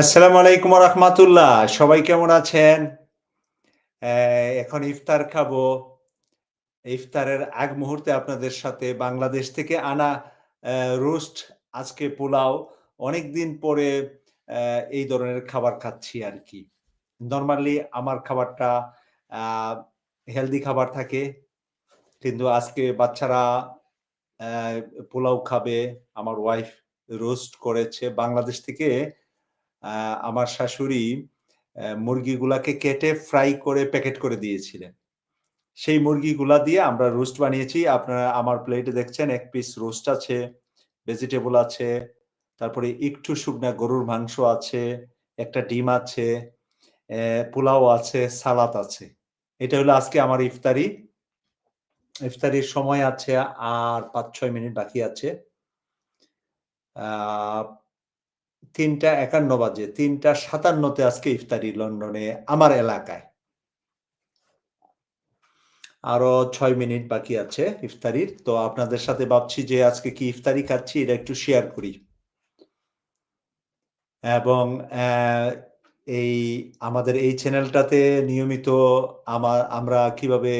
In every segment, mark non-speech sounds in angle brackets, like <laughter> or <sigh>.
আসসালামু আলাইকুম রহমাতুল্লাহ। সবাই কেমন আছেন? এখন ইফতার খাব। ইফতারের আগ মুহূর্তে আপনাদের সাথে বাংলাদেশ থেকে আনা রোস্ট, আজকে পোলাও, অনেকদিন পরে এই ধরনের খাবার খাচ্ছি আর কি। নর্মালি আমার খাবারটা হেলদি খাবার থাকে, কিন্তু আজকে বাচ্চারা পোলাও খাবে। আমার ওয়াইফ রোস্ট করেছে বাংলাদেশ থেকে। আমার শাশুড়ি মুরগিগুলাকে কেটে ফ্রাই করে প্যাকেট করে দিয়েছিলেন। সেই মুরগিগুলা দিয়ে আমরা রোস্ট বানিয়েছি। আপনারা আমার প্লেটে দেখছেন, এক পিস রোস্ট আছে, ভেজিটেবল আছে, তারপরে একটু শুকনা গরুর মাংস আছে, একটা ডিম আছে পোলাও আছে, সালাদ আছে। এটা হলো আজকে আমার ইফতারি। ইফতারির সময় আছে আর পাঁচ ছয় মিনিট বাকি আছে। তিনটা একান্ন বাজে, তিনটা সাতান্নতে আজকে ইফতারি লন্ডনে আমার এলাকায়। আরও ছয় মিনিট বাকি আছে ইফতারির, তো আপনাদের সাথে ভাবছি যে আজকে কি ইফতারি খাচ্ছি এটা একটু শেয়ার করি। এবং এই আমাদের এই চ্যানেলটাতে নিয়মিত আমার আমরা কীভাবে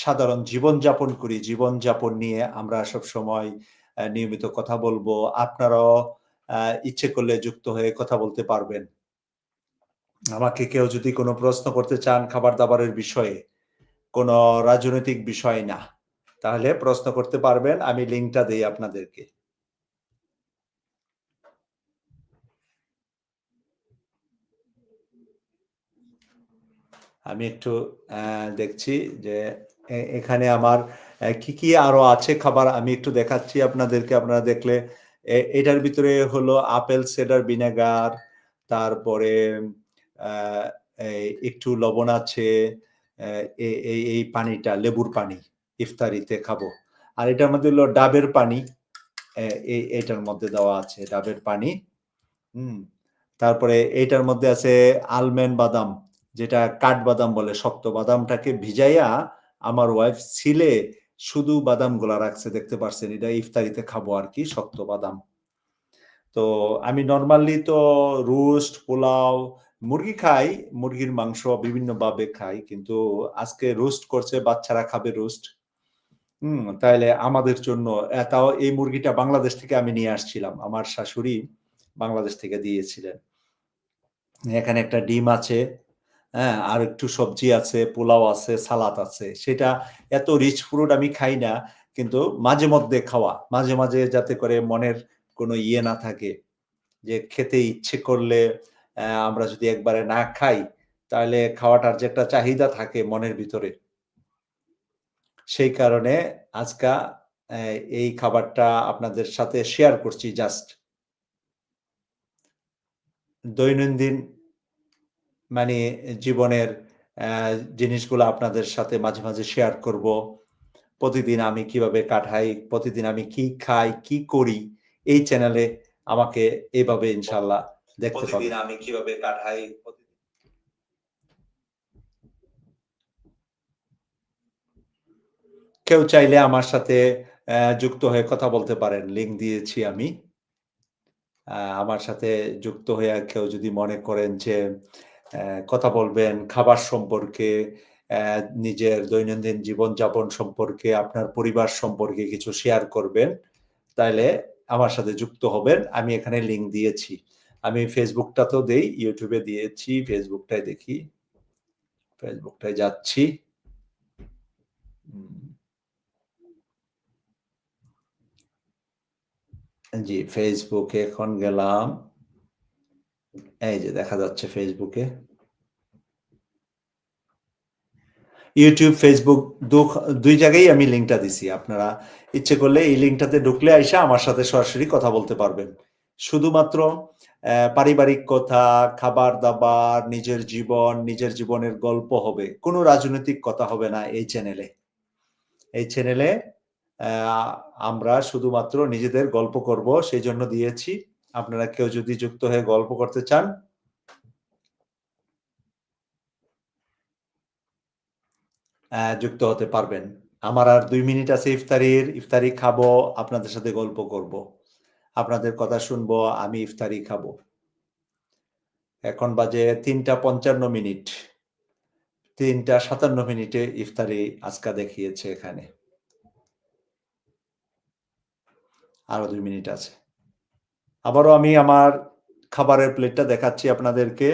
সাধারণ জীবন যাপন করি জীবন যাপন নিয়ে আমরা সব সময় নিয়মিত কথা বলব। আপনারাও ইচ্ছে করলে যুক্ত হয়ে কথা বলতে পারবেন। আমাকে কেউ যদি কোনো প্রশ্ন করতে চান খাবার দাবারের বিষয়ে, কোনো রাজনৈতিক বিষয় না, তাহলে প্রশ্ন করতে পারবেন, আমি লিঙ্কটা দিই আপনাদেরকে। আমি একটু দেখছি যে এখানে আমার কি কি আরও আছে খাবার, আমি একটু দেখাচ্ছি আপনাদেরকে, আপনারা দেখলে এটার ভিতরে হলো আপেল সেডার ভিনেগার, তারপরে একটু লবণ আছে এই এই পানিটা, লেবুর পানি, ইফতারিতে খাব। আর এটার মধ্যে হলো ডাবের পানি এই এটার মধ্যে দেওয়া আছে, ডাবের পানি, হুম। তারপরে এইটার মধ্যে আছে আলমেন্ড বাদাম, যেটা কাঠ বাদাম বলে, শক্ত বাদামটাকে ভিজাইয়া আমার ওয়াইফ ছিলে শুধু বাদামগুলা রাখছে, দেখতে পারছেন, এটা ইফতারিতে খাব আর কি, শক্ত বাদাম। তো আমি নর্মালি তো রোস্ট, পোলাও, মুরগি খাই, মুরগির মাংস বিভিন্ন ভাবে খাই, কিন্তু আজকে রোস্ট করছে, বাচ্চারা খাবে রোস্ট। হুম তাহলে আমাদের জন্য তাও এই মুরগিটা বাংলাদেশ থেকে আমি নিয়ে আসছিলাম, আমার শাশুড়ি বাংলাদেশ থেকে দিয়েছিলেন। এখানে একটা ডিম আছে হ্যাঁ আর একটু সবজি আছে, পোলাও আছে, সালাদ আছে, সেটা এত রিচ ফ্রুট আমি খাই না, কিন্তু মাঝে মধ্যে খাওয়া, মাঝে মাঝে যাতে করে মনের কোনো ইয়ে না থাকে, যে খেতে ইচ্ছে করলে আমরা যদি একবারে না খাই, তাহলে খাওয়াটার যে একটা চাহিদা থাকে মনের ভিতরে। সেই কারণে আজকা এই খাবারটা আপনাদের সাথে শেয়ার করছি জাস্ট দৈনন্দিন মানে জীবনের জিনিসগুলো আপনাদের সাথে মাঝে মাঝে শেয়ার করব। প্রতিদিন আমি কীভাবে কাটাই প্রতিদিন আমি কি খাই কি করি এই চ্যানেলে আমাকে এইভাবে ইনশাল্লাহ দেখতে পাবেন। আমি কীভাবে কাটাই কেউ চাইলে আমার সাথে যুক্ত হয়ে কথা বলতে পারেন। লিঙ্ক দিয়েছি আমি। আমার সাথে যুক্ত হয়ে কেউ যদি মনে করেন যে কথা বলবেন, খাবার সম্পর্কে নিজের দৈনন্দিন জীবনযাপন সম্পর্কে, আপনার পরিবার সম্পর্কে কিছু শেয়ার করবেন। তাহলে আমার সাথে যুক্ত হবেন। আমি এখানে লিঙ্ক দিয়েছি। আমি ফেসবুকটা তো দেই ইউটিউবে দিয়েছি ফেসবুকটাই দেখি। ফেসবুকটাই যাচ্ছি। জি ফেসবুকে এখন গেলাম। এই যে দেখা যাচ্ছে ফেসবুকে ইউটিউব ফেসবুক দুই জায়গায় আমি লিঙ্কটা দিছি। আপনারা ইচ্ছে করলে এই লিঙ্কটাতে ঢুকলে আইসা আমার সাথে সরাসরি কথা বলতে পারবেন। শুধুমাত্র পারিবারিক কথা, খাবার দাবার, নিজের জীবন, নিজের জীবনের গল্প হবে। কোনো রাজনৈতিক কথা হবে না এই চ্যানেলে এই চ্যানেলে আমরা শুধুমাত্র নিজেদের গল্প করব, সেই জন্য দিয়েছি। আপনারা কেউ যদি যুক্ত হয়ে গল্প করতে চান যুক্ত হতে পারবেন। আমার আর দুই মিনিট আছে ইফতারির। ইফতারি খাব, আপনাদের সাথে গল্প করব। আপনাদের কথা শুনব, আমি ইফতারি খাব। এখন বাজে তিনটা পঞ্চান্ন মিনিট। তিনটা সাতান্ন মিনিটে ইফতারি আজকা দেখিয়েছে এখানে। আরও দুই মিনিট আছে। আবারও আমি আমার খাবারের প্লেটটা দেখাচ্ছি আপনাদেরকে।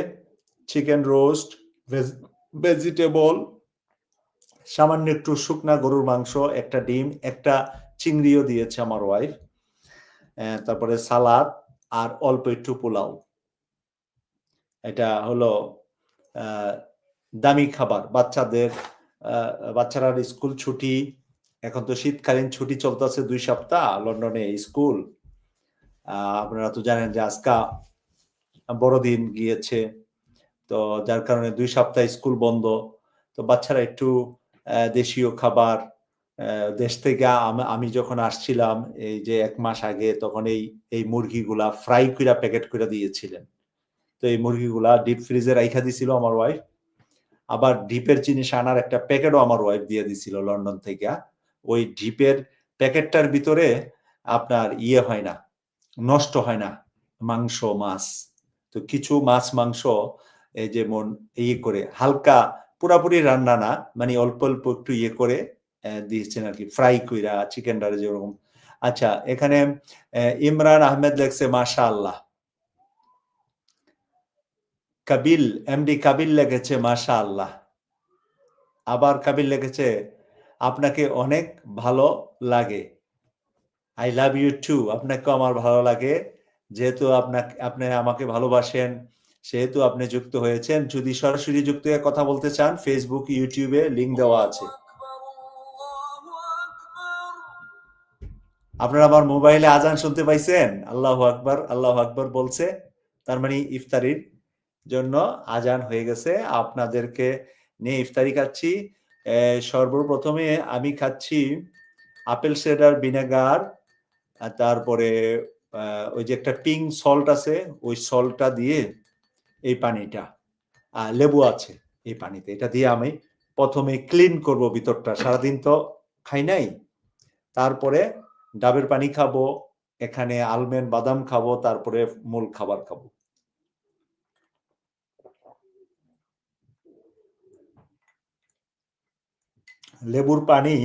চিকেন রোস্ট ভেজিটেবল সামান্য একটু শুকনা গরুর মাংস, একটা ডিম, একটা চিংড়িও দিয়েছে আমার ওয়াইফ তারপরে সালাদ আর অল্প একটু পোলাও। এটা হলো দামি খাবার। বাচ্চাদের বাচ্চারা স্কুল ছুটি, এখন তো শীতকালীন ছুটি চলতেছে দুই সপ্তাহ, লন্ডনে স্কুল। আপনারা তো জানেন যে আজকা বড়দিন গিয়েছে, তো যার কারণে দুই সপ্তাহ স্কুল বন্ধ। তো বাচ্চারা একটু দেশীয় খাবার দেশ থেকে আমি যখন আসছিলাম, এই যে এক মাস আগে, তখন এই এই মুরগিগুলা ফ্রাই করে প্যাকেট করে দিয়েছিলেন। তো এই মুরগিগুলা ডিপ ফ্রিজে রাইখা দিছিল আমার ওয়াইফ আবার ডিপের জিনিস আনার একটা প্যাকেটও আমার ওয়াইফ দিয়ে দিছিল লন্ডন থেকে। ওই ডিপের প্যাকেটটার ভিতরে আপনার ইয়ে হয় না, নষ্ট হয় না, মাংস, মাছ। তো কিছু মাছ, মাংস, এই যেমন ইয়ে করে, হালকা পুরাপুরি রান্না না মানে অল্প অল্প একটু ইয়ে করে দিয়েছেন আর কি। ফ্রাই কইরা চিকেনটারে যেরকম আচ্ছা এখানে ইমরান আহমেদ লেখছে মাশা আল্লাহ কাবিল, এমডি কাবিল লেগেছে মাশা আল্লাহ আবার কাবিল লেগেছে আপনাকে অনেক ভালো লাগে। I love you too. আপনাকে আমার ভালো লাগে। যেহেতু আপনাকে, আপনি আমাকে ভালোবাসেন। সেহেতু আপনি যুক্ত হয়েছেন। যদি সরাসরি যুক্ত হয়ে কথা বলতে চান ফেসবুক ইউটিউবে লিঙ্ক দেওয়া আছে। আপনারা আমার মোবাইলে আজান শুনতে পাইছেন? আল্লাহ আকবর আল্লাহ আকবর বলছে। তার মানে ইফতারির জন্য আজান হয়ে গেছে। আপনাদেরকে নিয়ে ইফতারি খাচ্ছি। সর্বপ্রথমে আমি খাচ্ছি আপেল সেডার ভিনেগার তারপরে ওই যে একটা পিঙ্ক সল্ট আছে, ওই সল্টটা দিয়ে এই পানিটা। আর লেবু আছে এই পানিতে। এটা দিয়ে আমি প্রথমে ক্লিন করব ভিতরটা। সারাদিন তো খাই নাই। তারপরে ডাবের পানি খাব, এখানে আলমেন্ড বাদাম খাব, তারপরে মূল খাবার খাব। লেবুর পানি,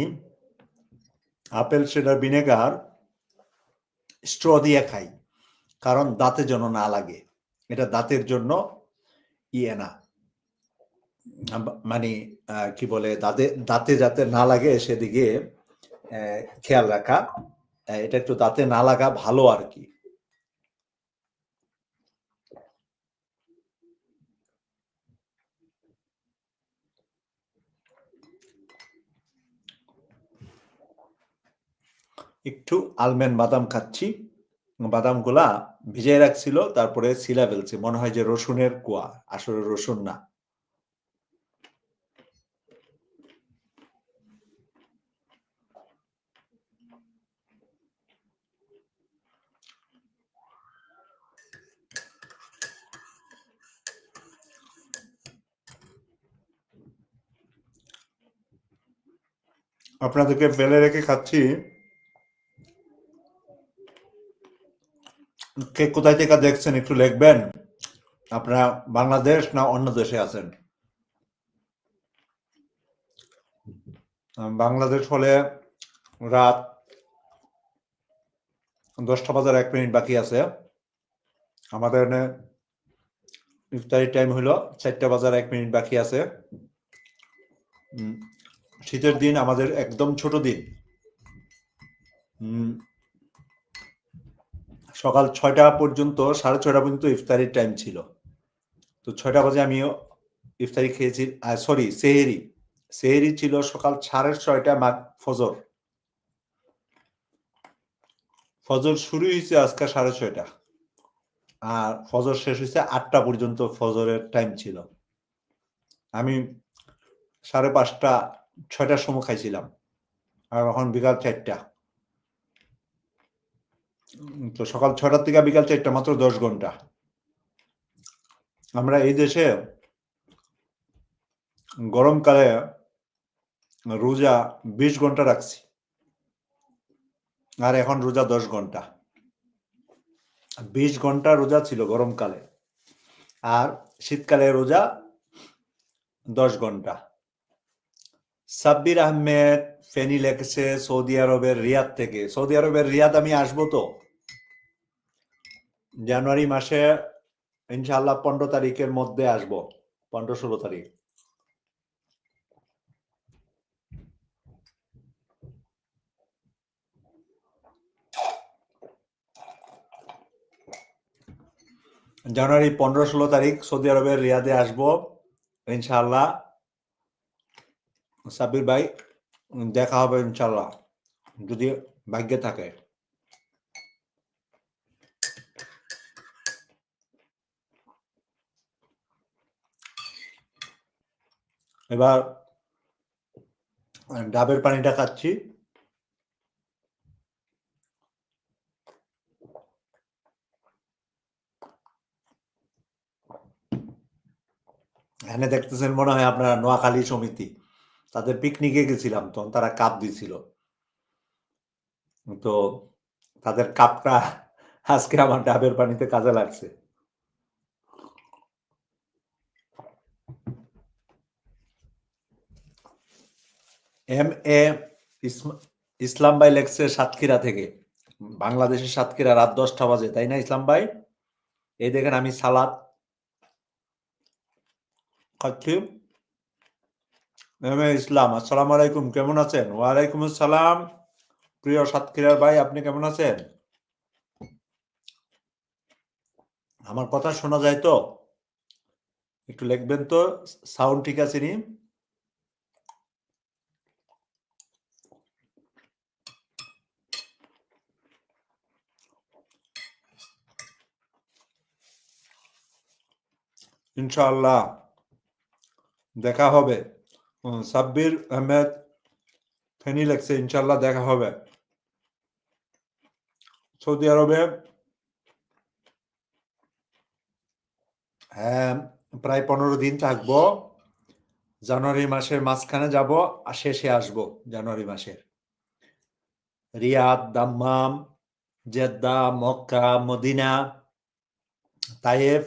আপেল, সেডার, ভিনেগার, স্ট্র দিয়ে খাই। কারণ দাঁতে যেন না লাগে। এটা দাঁতের জন্য ইয়ে না। মানে কি বলে, দাঁতে দাঁতে যাতে না লাগে সেদিকে খেয়াল রাখা। এটা একটু দাঁতে না লাগা ভালো আর কি। একটু আলমেন্ড বাদাম খাচ্ছি। বাদামগুলা ভিজিয়ে রাখছিল, তারপরে শিলা ফেলছে। মনে হয় যে রসুনের কুয়া, আসলে রসুন না। আপনাদেরকে ফেলে রেখে খাচ্ছি। কে কোথায় থেকে দেখছেন একটু লিখবেন। আপনারা বাংলাদেশ না অন্য দেশে আছেন? বাংলাদেশ হলে রাত দশটা বাজার এক মিনিট বাকি আছে। আমাদের এখানে টাইম হলো, চারটা বাজার এক মিনিট বাকি আছে। শীতের দিন আমাদের একদম ছোট দিন। সকাল ছয়টা পর্যন্ত, সাড়ে ছয়টা পর্যন্ত ইফতারির টাইম ছিল। তো ছয়টা বাজে আমিও ইফতারি খেয়েছি সরি সেহেরি। সেহেরি ছিল সকাল সাড়ে ছয়টা ফজর। ফজর শুরু হয়েছে আজকে সাড়ে ছয়টা। আর ফজর শেষ হয়েছে আটটা পর্যন্ত ফজরের টাইম ছিল। আমি সাড়ে পাঁচটা, ছয়টার সময় খাইছিলাম। আর এখন বিকাল চারটা। তো সকাল ছটার থেকে বিকাল চারটা, মাত্র দশ ঘণ্টা। আমরা এই দেশে গরমকালে রোজা বিশ ঘণ্টা রাখছি। আর এখন রোজা দশ ঘণ্টা। বিশ ঘণ্টা রোজা ছিল গরমকালে। আর শীতকালে রোজা দশ ঘণ্টা। সাব্বির আহমেদ, ফেনি লেখছে সৌদি আরবের রিয়াদ থেকে। সৌদি আরবের রিয়াদ আমি আসব তো? জানুয়ারি মাসে ইনশাল্লাহ পনেরো তারিখের মধ্যে আসব, পনেরো ষোলো তারিখ। জানুয়ারি পনেরো ষোলো তারিখ সৌদি আরবের রিয়াদে আসব, ইনশাআল্লাহ। সাব্বির ভাই, দেখা হবে ইনশাআল্লাহ, যদি ভাগ্যে থাকে। এবার ডাবের পানিটা খাচ্ছি। এখানে দেখতেছেন মনে হয় আপনারা নোয়াখালী সমিতি। তাদের পিকনিকে গেছিলাম তখন তারা কাপ দিছিল। তো, তাদের কাপটা আজকে আমার ডাবের পানিতে কাজে লাগছে। এম এ ইসলাম ভাই লেখছে সাতক্ষীরা থেকে। বাংলাদেশের সাতক্ষীরা রাত দশটা বাজে, তাই না ইসলাম ভাই? এই দেখেন আমি সালাদ খাচ্ছি। এম এ ইসলাম, আসসালামু আলাইকুম, কেমন আছেন? ওয়ালাইকুম আসসালাম। প্রিয় সাতক্ষীরার ভাই, আপনি কেমন আছেন? আমার কথা শোনা যায় তো? একটু লিখবেন তো? সাউন্ড ঠিক আছে নি? ইনশাআল্লাহ। দেখা হবে। সাব্বির আহমেদ ফেনি লেখছে ইনশাল্লাহ দেখা হবে। সৌদি আরবে হ্যাঁ প্রায় পনেরো দিন থাকব। জানুয়ারি মাসের মাঝখানে যাব, আর শেষে আসব জানুয়ারি মাসের। Riyadh, Dammam, Jeddah, Mecca, Medina, Taif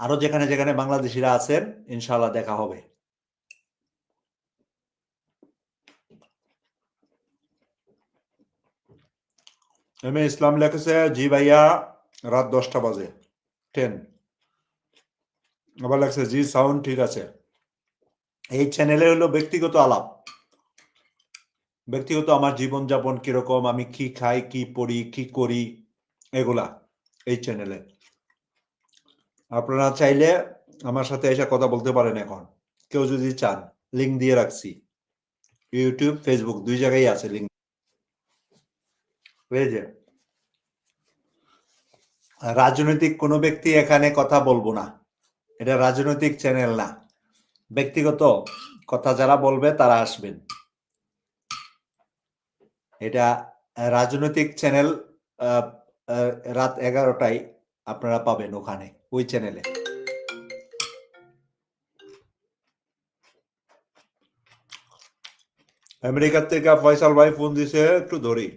আরও যেখানে যেখানে বাংলাদেশিরা আছেন ইনশাল্লাহ দেখা হবে। এম ইসলাম লেখেছে, জি ভাইয়া, রাত দশটা বাজে টেন আবার লেখছে, জি সাউন্ড ঠিক আছে। এই চ্যানেলে হলো ব্যক্তিগত আলাপ। ব্যক্তিগত আমার জীবনযাপন কীরকম, আমি কি খাই, কি পড়ি, কি করি, এগুলা, এই চ্যানেলে আপনারা চাইলে আমার সাথে এসে কথা বলতে পারেন এখন। কেউ যদি চান লিঙ্ক দিয়ে রাখছি। ইউটিউব ফেসবুক দুই জায়গায় আছে লিঙ্ক যে রাজনৈতিক কোনো ব্যক্তি এখানে কথা বলব না। এটা রাজনৈতিক চ্যানেল না। ব্যক্তিগত কথা যারা বলবে, তারা আসবেন। এটা রাজনৈতিক চ্যানেল রাত এগারোটায় আপনারা পাবেন ওখানে। ওই চ্যানেলে আমেরিকার থেকে ফয়সাল ভাই ফোন দিছে একটু ধরি।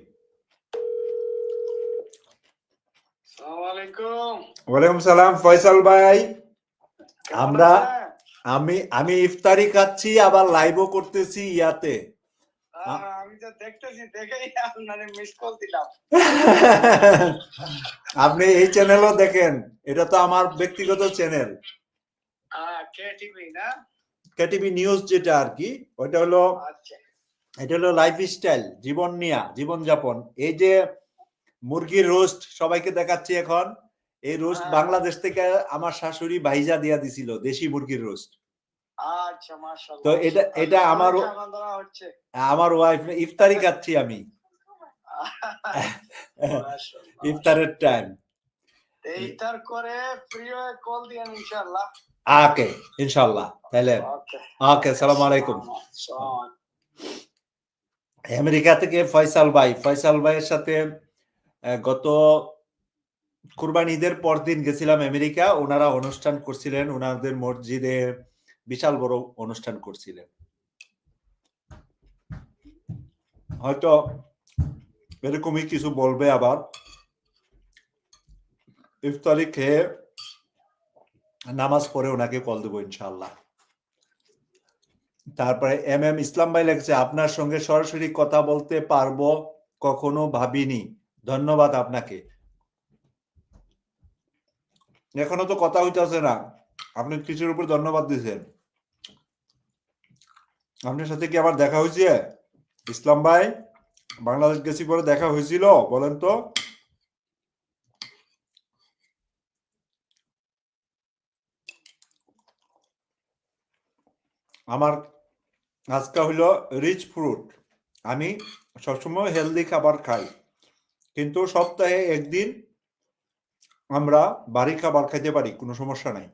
ওয়ালাইকুম সালাম ফয়সাল ভাই। আমরা আমি আমি ইফতারি খাচ্ছি আবার লাইভও করতেছি ইয়াতে। <laughs> আপনি এই চ্যানেলও দেখেন এটা তো আমার ব্যক্তিগত চ্যানেল কেটিভি নিউজ যেটা আর কি ওইটা হলো আচ্ছা। এটা হলো লাইফ স্টাইল জীবন নিয়া জীবনযাপন এই যে মুরগির রোস্ট সবাইকে দেখাচ্ছি এখন এই রোস্ট হ্যাঁ। বাংলাদেশ থেকে আমার শাশুড়ি ভাইজা দিয়া দিছিল দেশি মুরগির রোস্ট। আচ্ছা মাশাআল্লাহ তো এটা এটা আমার আমার ওয়াইফ ইফতারি খাচ্ছি আমি। ইফতারের টাইম এইটার করে প্রিয় কল দিয়েন ইনশাআল্লাহ। ওকে ইনশাল্লাহ তাহলে ওকে। আলাইকুম। আমেরিকা থেকে ফয়সাল ভাই। ফয়সাল ভাইয়ের সাথে গত কুরবান ঈদের পর দিন গেছিলাম আমেরিকা। ওনারা অনুষ্ঠান করছিলেন। ওনাদের মসজিদে বিশাল বড় অনুষ্ঠান করছিলেন। হয়তো এরকমই কিছু বলবে আবার। ইফতারি খেয়ে নামাজ পড়ে ওনাকে কল দেবো ইনশাআল্লাহ। তারপরে এম এম ইসলাম ভাই লেগেছে, আপনার সঙ্গে সরাসরি কথা বলতে পারব কখনো ভাবিনি। ধন্যবাদ আপনাকে। এখনও তো কথা হইতেছে না। আপনি কিছুর উপর ধন্যবাদ দিয়েছেন আপনার সাথে কি আবার দেখা হয়েছে? ইসলাম ভাই, বাংলাদেশ গেছি পরে দেখা হয়েছিল, বলেন তো। আমার আজকে হইল রিচ ফ্রুট আমি সবসময় হেলদি খাবার খাই। কিন্তু সপ্তাহে একদিন আমরা বাড়ি খাবার খাইতে পারি, কোনো সমস্যা নাই।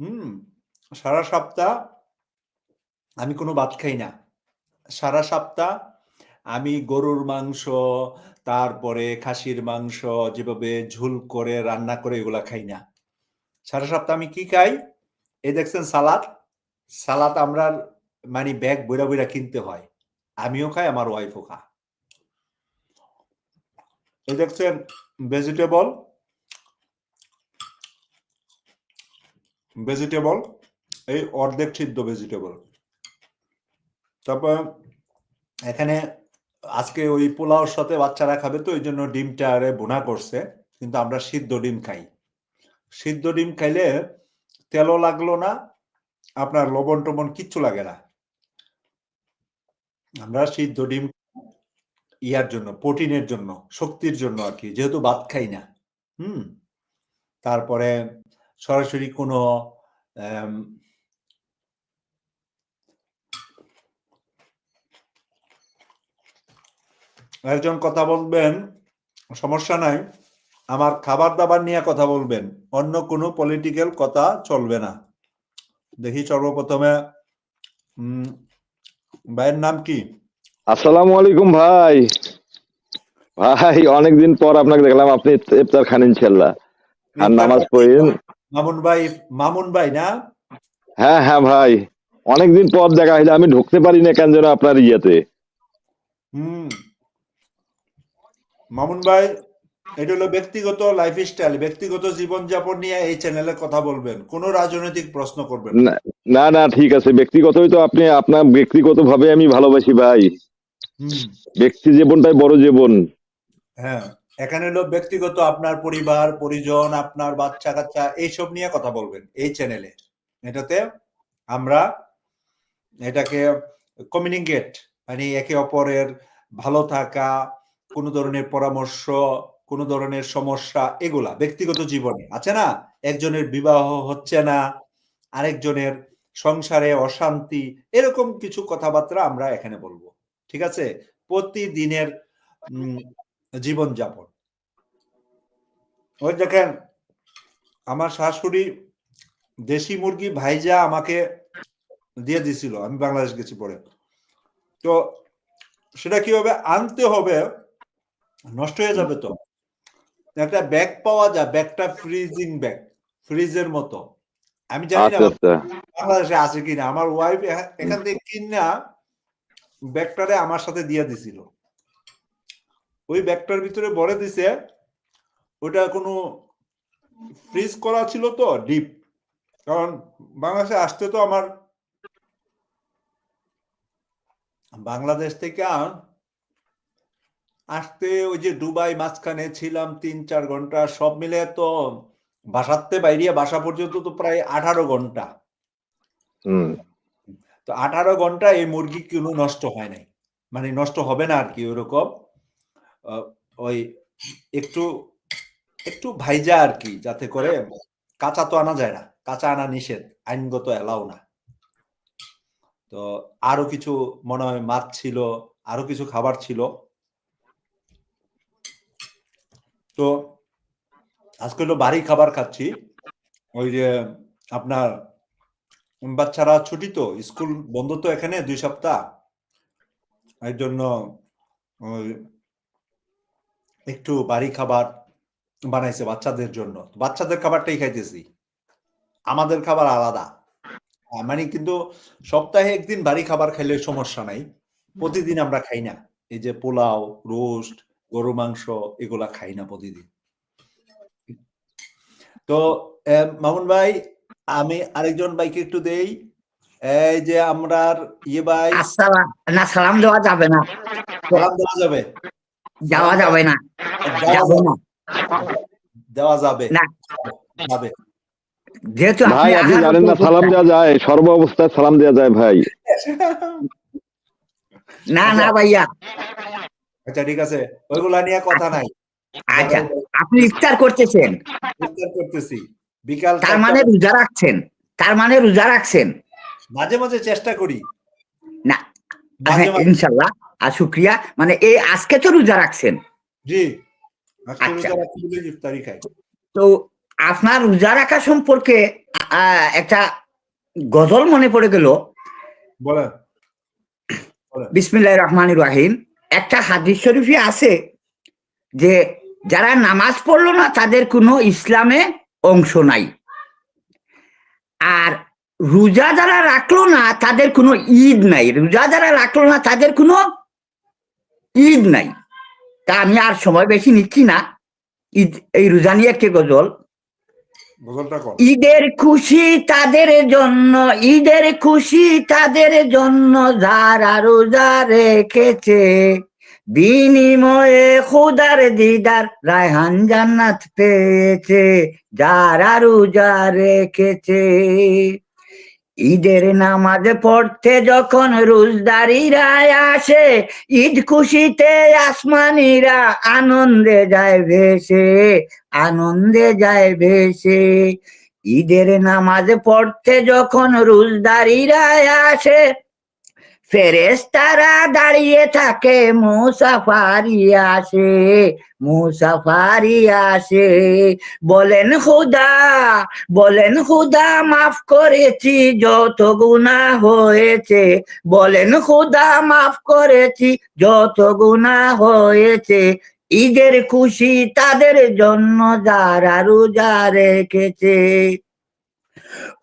হুম, সারা সপ্তাহ আমি কোনো ভাত খাই না। সারা সপ্তাহ আমি গরুর মাংস, তারপরে খাসির মাংস, যেভাবে ঝুল করে, রান্না করে এগুলা খাই না। সারা সপ্তাহ আমি কি খাই? এ দেখছেন সালাদ। সালাদ আমরা মানে ব্যাগ বইরা বইরা কিনতে হয়। আমিও খাই, আমার ওয়াইফও খা। এ দেখছেন ভেজিটেবল ভেজিটেবল এই অর্ধেক সিদ্ধ ভেজিটেবল তারপর এখানে আজকে ওই পোলাওর সাথে বাচ্চারা খাবে তো ওই জন্য ডিমটা আরে বোনা করছে, কিন্তু আমরা সিদ্ধ ডিম খাই। সিদ্ধ ডিম খাইলে তেলও লাগল না, আপনার লবণ টবণ কিচ্ছু লাগে না। আমরা সিদ্ধ ডিম ইয়ার জন্য, প্রোটিনের জন্য, শক্তির জন্য আর কি, যেহেতু ভাত খাই না। হুম? তারপরে সরাসরি কোনো একজন কথা বলবেন সমস্যা নাই। আমার খাবার দাবার নিয়ে কথা বলবেন অন্য কোনো পলিটিক্যাল কথা চলবে না। দেখি সর্বপ্রথমে ভাইয়ের নাম কি? আসসালামু আলাইকুম ভাই। ভাই অনেকদিন পর আপনাকে দেখলাম আপনি ইফতার খান ইনশাল্লাহ আর নামাজ পড়েন। মামুন ভাই মামুন ভাই না? হ্যাঁ হ্যাঁ ভাই। অনেকদিন পর দেখা হইলে আমি ঢুকতে পারি না কেন যেন আপনার ইয়েতে। হুম। মামুন ভাই এটা হলো ব্যক্তিগত লাইফ স্টাইল ব্যক্তিগত জীবনযাপন নিয়ে এই চ্যানেলে কথা বলবেন। কোনো রাজনৈতিক প্রশ্ন করবেন না। না- ঠিক আছে। ব্যক্তিগতই তো আপনি আপনার ব্যক্তিগত ভাবে আমি ভালোবাসি ভাই। ব্যক্তি জীবনটাই বড় জীবন। হ্যাঁ এখানে হলো ব্যক্তিগত আপনার পরিবার পরিজন আপনার বাচ্চা কাচ্চা এইসব নিয়ে কথা বলবেন এই চ্যানেলে এটাতে আমরা এটাকে কমিউনিকেট মানে একে অপরের ভালো থাকা কোনো ধরনের পরামর্শ কোনো ধরনের সমস্যা এগুলা ব্যক্তিগত জীবনে আছে না? একজনের বিবাহ হচ্ছে না আরেকজনের সংসারে অশান্তি এরকম কিছু কথাবার্তা আমরা এখানে বলব ঠিক আছে? প্রতিদিনের উম, জীবনযাপন। ওই দেখেন আমার শাশুড়ি দেশি মুরগি ভাইজা আমাকে দিয়ে দিছিল আমি বাংলাদেশ গেছি পরে। তো সেটা কীভাবে আনতে হবে নষ্ট হয়ে যাবে তো। একটা ব্যাগ পাওয়া যায় ব্যাগটা ফ্রিজিং ব্যাগ ফ্রিজের মতো। আমি জানি না আচ্ছা আচ্ছা। বাংলাদেশে আছে কিনা আমার ওয়াইফ এখান থেকে কিনা ব্যাগটারে আমার সাথে দিয়ে দিছিল। ওই ব্যাগটার ভিতরে ভরে দিছে। ওটা কোনো ফ্রিজ করা ছিল তো ডিপ কারণ বাংলাদেশে আসতে তো আমার বাংলাদেশ থেকে আসতে ওই যে দুবাই মাঝখানে ছিলাম তিন চার ঘণ্টা সব মিলে তো বাসাতে বাইরিয়ে বাসা পর্যন্ত তো প্রায় আঠারো ঘণ্টা। তো আঠারো ঘণ্টা এই মুরগি কোনো নষ্ট হয় নাই। মানে নষ্ট হবে না আর কি ওরকম। ওই একটু একটু ভাইজা আর কি যাতে করে কাঁচা তো আনা যায় না কাঁচা আনা নিষেধ আইনগত এলাও না। তো আরও কিছু মনে হয় মাছ ছিল আরও কিছু খাবার ছিল। তো আজকে হলো বাড়ি খাবার খাচ্ছি। ওই যে আপনার বাচ্চারা ছুটি তো, স্কুল বন্ধ তো এখানে দুই সপ্তাহ। এর জন্য ওই একটু বাড়ি খাবার বানাইছে বাচ্চাদের জন্য। বাচ্চাদের খাবারটাই খাইতেছি। আমাদের খাবার আলাদা। মানে কিন্তু সপ্তাহে একদিন বাড়ি খাবার খাইলে সমস্যা নাই। প্রতিদিন আমরা খাই না। এই যে পোলাও, রোস্ট গরু মাংস এগুলা খাই না প্রতিদিন। তো মামুন ভাই আমি আরেকজন ভাইকে একটু দেই। এই যে আমরার ইয়ে ভাই না সালাম দেওয়া যাবে না। সালাম দেওয়া যাবে? যাওয়া যাবে না। যাবে না। দেওয়া যাবে। না। যাবে। যেহেতু ভাই আপনি জানেন না সালাম দেওয়া যায় সর্ব অবস্থায় সালাম দেওয়া যায় ভাই। <laughs> না না ভাইয়া। আচ্ছা ঠিক আছে। ওইগুলা নিয়ে কথা নাই। আচ্ছা আপনি ইফতার করতেছেন। ইফতার করতেছি। বিকাল তার মানে রোজা রাখছেন। তার মানে রোজা রাখছেন। মাঝে মাঝে চেষ্টা করি। না হ্যাঁ, আর শুক্রিয়া। মানে এই আজকে তো রোজা রাখছেন। জি। আচ্ছা। ইফতারি খাই। তো আপনার রোজা রাখা সম্পর্কে আহ, একটা গজল মনে পড়ে গেল। বলেন। বিসমিল্লাহ রহমান রাহিম। একটা হাদিস শরীফে আছে যে যারা নামাজ পড়ল না, তাদের কোনো ইসলামে অংশ নাই। আর রোজা যারা রাখল না, তাদের কোনো ঈদ নাই। রোজা যারা রাখল না, তাদের কোনো ঈদ নাই। তা আমি আর সময় বেশি নিচ্ছি না। ঈদ, এই রোজা নিয়ে একটি গজল। ঈদের খুশি তাদের জন্য, ঈদের খুশি তাদের জন্য যারা রোজা রেখেছে। বিনিময়ে খুদার দিদার রায়হান জান্নাত পেয়েছে, যারা রোজা রেখেছে। ঈদের নামাজ পড়তে যখন রোজদারিরা আসে, ঈদ খুশিতে আসমানিরা আনন্দে যায় ভেসে। আনন্দে যায় ভেসে। ঈদের নামাজ পড়তে যখন রোজদারিরা আসে ফেরেস্তারা দাঁড়িয়ে থাকে, মুসাফারি আসে মুসাফারি আসে। বলেন খুদা বলেন খুদা মাফ করেছি, যত গুণা হয়েছে। বলেন খুদা মাফ করেছি, যত গুণা হয়েছে। ঈদের খুশি তাদের জন্য যারা রোজা রেখেছে।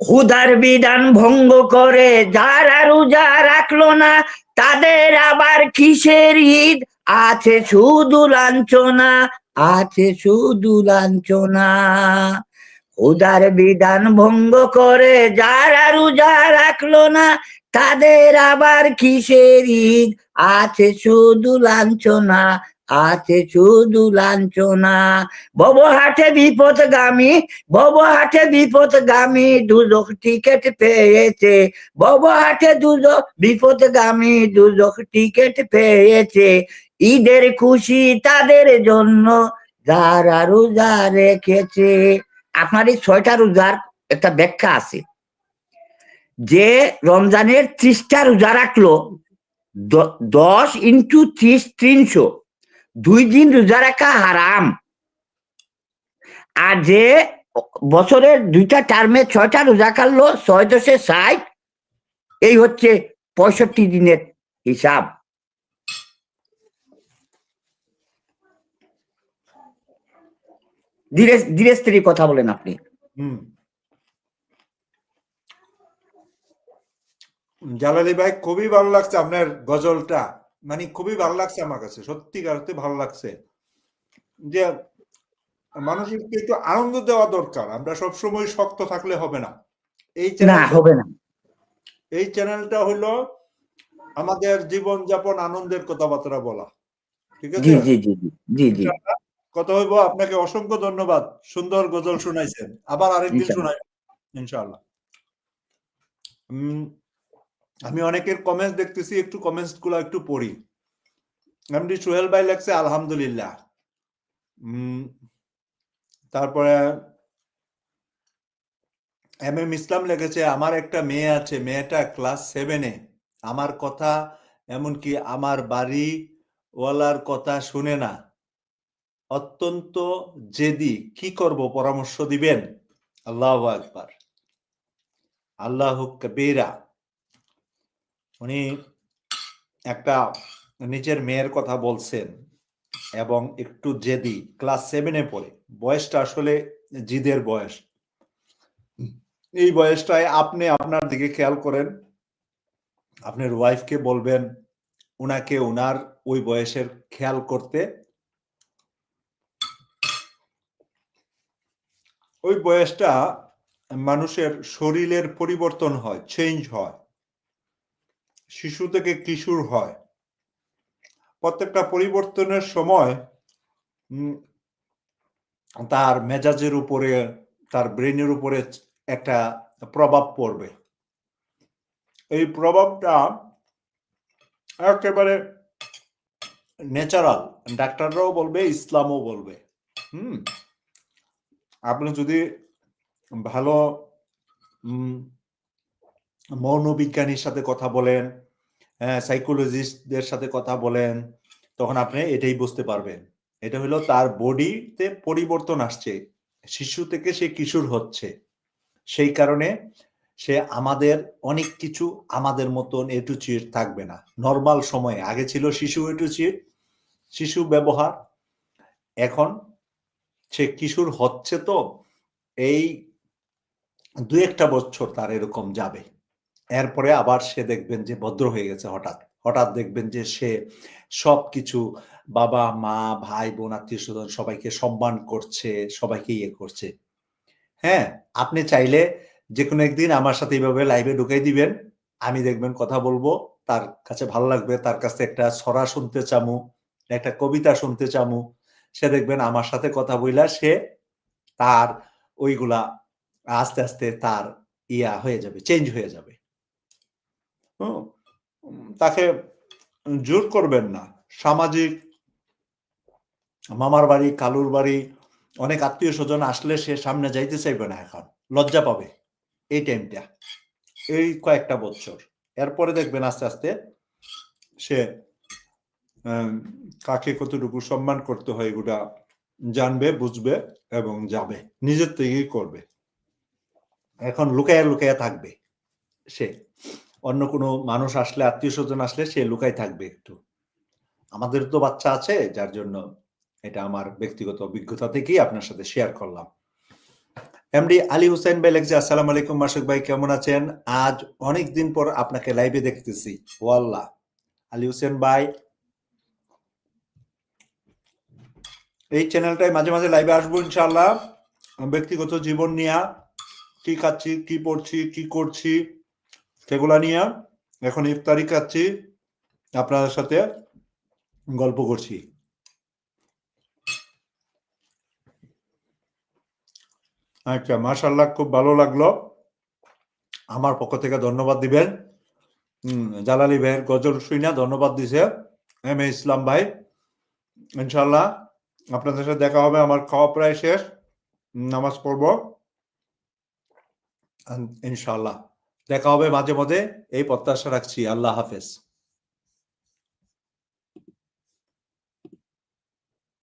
খুদার বিধান ভঙ্গ করে যারা রোজা রাখল না, তাদের আবার কিসের ঈদ? আছে শুধু লাঞ্ছনা, আছে শুধু লাঞ্ছনা। খুদার বিধান ভঙ্গ করে যারা রোজা রাখল না, তাদের আবার কিসের ঈদ? আছে শুধু লাঞ্ছনা আছে শুধু লাঞ্ছনা। ববহাটে বিপদগামী ববহাটে বিপদগামী দুজক টিকিট পেয়েছে। ববহাটে দুজক বিপদগামী দুজক টিকিট পেয়েছে। ঈদের খুশি তাদের জন্য যারা রোজা রেখেছে। আপনার এই ছয়টা রোজার একটা ব্যাখ্যা আছে। যে রমজানের ত্রিশটা রোজা রাখল দশ ইন্টু ত্রিশ, তিনশো। দুই দিন রোজা রাখা হারাম। আর যে বছরের দুইটা টার্মে ছয়টা রোজা কাটলো, ছয় দশে ষাট, এই হচ্ছে পঁয়ষট্টি দিনের হিসাব। ধীরে ধীরে কথা বলেন আপনি। জালালি ভাই, খুবই ভালো লাগছে আপনার গজলটা। মানে খুবই ভালো লাগছে আমার কাছে সত্যিকার অর্থে ভালো লাগছে। যে মানুষের একটু আনন্দ দেওয়া দরকার আমরা সবসময় শক্ত থাকলে হবে না। এই চ্যানেল হবে না। এই চ্যানেলটা হলো আমাদের জীবন যাপন আনন্দের কথাবার্তা বলা ঠিক আছে? জি জি জি জি জি কথা হইব আপনাকে অসংখ্য ধন্যবাদ। সুন্দর গজল শুনাইছেন আবার আরেকদিন। শোনাই ইনশাআল্লাহ। উম, আমি অনেকের কমেন্টস দেখতেছি, একটু কমেন্টসগুলো একটু পড়ি। এমডি সোহেল ভাই লাগছে আলহামদুলিল্লাহ। তারপরে এম এম ইসলাম লিখেছে, আমার একটা মেয়ে আছে, মেয়েটা ক্লাস সেভেনে আমার কথা এমনকি আমার বাড়ি ওয়ালার কথা শুনে না। অত্যন্ত জেদি। কি করব, পরামর্শ দিবেন? আল্লাহ আকবার। আল্লাহ কবিরা। উনি একটা নিজের মেয়ের কথা বলছেন এবং একটু জেদি ক্লাস সেভেনে পড়ে। বয়সটা আসলে জিদের বয়স। এই বয়সটায় আপনি আপনার দিকে খেয়াল করেন আপনার ওয়াইফকে বলবেন, উনাকে উনার ওই বয়সের খেয়াল করতে। ওই বয়সটা মানুষের শরীরের পরিবর্তন হয় চেঞ্জ হয়। শিশু থেকে কিশোর হয়। প্রত্যেকটা পরিবর্তনের সময় তার মেজাজের উপরে, তার ব্রেনের উপরে একটা প্রভাব পড়বে। এই প্রভাবটা একেবারে ন্যাচারাল ডাক্তাররাও বলবে, ইসলামও বলবে। হুম? আপনি যদি ভালো মনোবিজ্ঞানীর সাথে কথা বলেন সাইকোলজিস্টদের সাথে কথা বলেন, তখন আপনি এটাই বুঝতে পারবেন। এটা হলো তার বডিতে পরিবর্তন আসছে, শিশু থেকে সে কিশোর হচ্ছে। সেই কারণে সে আমাদের অনেক কিছু আমাদের মতন এ টু চিট থাকবে না। নর্মাল সময়ে, আগে ছিল শিশু এ টু চিট শিশু ব্যবহার, এখন সে কিশোর হচ্ছে তো, এই দু একটা বছর তার এরকম যাবে। এরপরে আবার সে দেখবেন যে ভদ্র হয়ে গেছে হঠাৎ। হঠাৎ দেখবেন যে সে সব কিছু বাবা, মা, ভাই, বোন, আত্মীয় স্বজন সবাইকে সম্মান করছে, সবাইকে ইয়ে করছে। হ্যাঁ আপনি চাইলে যে কোনো একদিন আমার সাথে এইভাবে লাইভে ঢুকাই দিবেন। আমি দেখবেন কথা বলব, তার কাছে ভালো লাগবে, তার কাছে একটা ছড়া শুনতে চামু, একটা কবিতা শুনতে চামু। সে দেখবেন আমার সাথে কথা বইলা সে তার ওইগুলা আস্তে আস্তে তার ইয়া হয়ে যাবে চেঞ্জ হয়ে যাবে। তাকে জোর করবেন না। সামাজিক, মামার বাড়ি, কালুর বাড়ি, অনেক আত্মীয় স্বজন আসলে সে সামনে যাইতে চাইবে না এখন। লজ্জা পাবে এই টাইমটা এই কয়েকটা বছর। এরপরে দেখবেন আস্তে আস্তে সে কাকে কতটুকু সম্মান করতে হয় এগুলা জানবে, বুঝবে এবং যাবে। নিজের থেকেই করবে। এখন লুকায়া লুকায়া থাকবে সে। অন্য কোনো মানুষ আসলে, আত্মীয় স্বজন আসলে সে লুকাই থাকবে একটু। আমাদের তো বাচ্চা আছে, যার জন্য এটা আমার ব্যক্তিগত অভিজ্ঞতা থেকেই আপনার সাথে শেয়ার করলাম। এমডি আলী হুসেন ভাই লেখছে আসসালাম আলাইকুম মাসুক ভাই, কেমন আছেন? আজ অনেক দিন পর আপনাকে লাইভে দেখতেছি, ওয়াল্লাহ। আলী হোসেন ভাই। এই চ্যানেলটায় মাঝে মাঝে লাইভে আসব ইনশাআল্লাহ। ব্যক্তিগত জীবন নিয়ে কি খাচ্ছি, কি পড়ছি, কি করছি সেগুলা নিয়ে এখন ইফতারি খাচ্ছি, আপনাদের সাথে গল্প করছি। আচ্ছা মাশাল্লাহ খুব ভালো লাগল। আমার পক্ষ থেকে ধন্যবাদ দিবেন। জালালি ভাইয়ের গজল শুইনা ধন্যবাদ দিছে এম এ ইসলাম ভাই। ইনশাল্লাহ আপনাদের সাথে দেখা হবে, আমার খাওয়া প্রায় শেষ। নামাজ পড়ব। ইনশাল্লাহ দেখা হবে মাঝে মধ্যে। এই প্রত্যাশা রাখছি। আল্লাহ হাফেজ।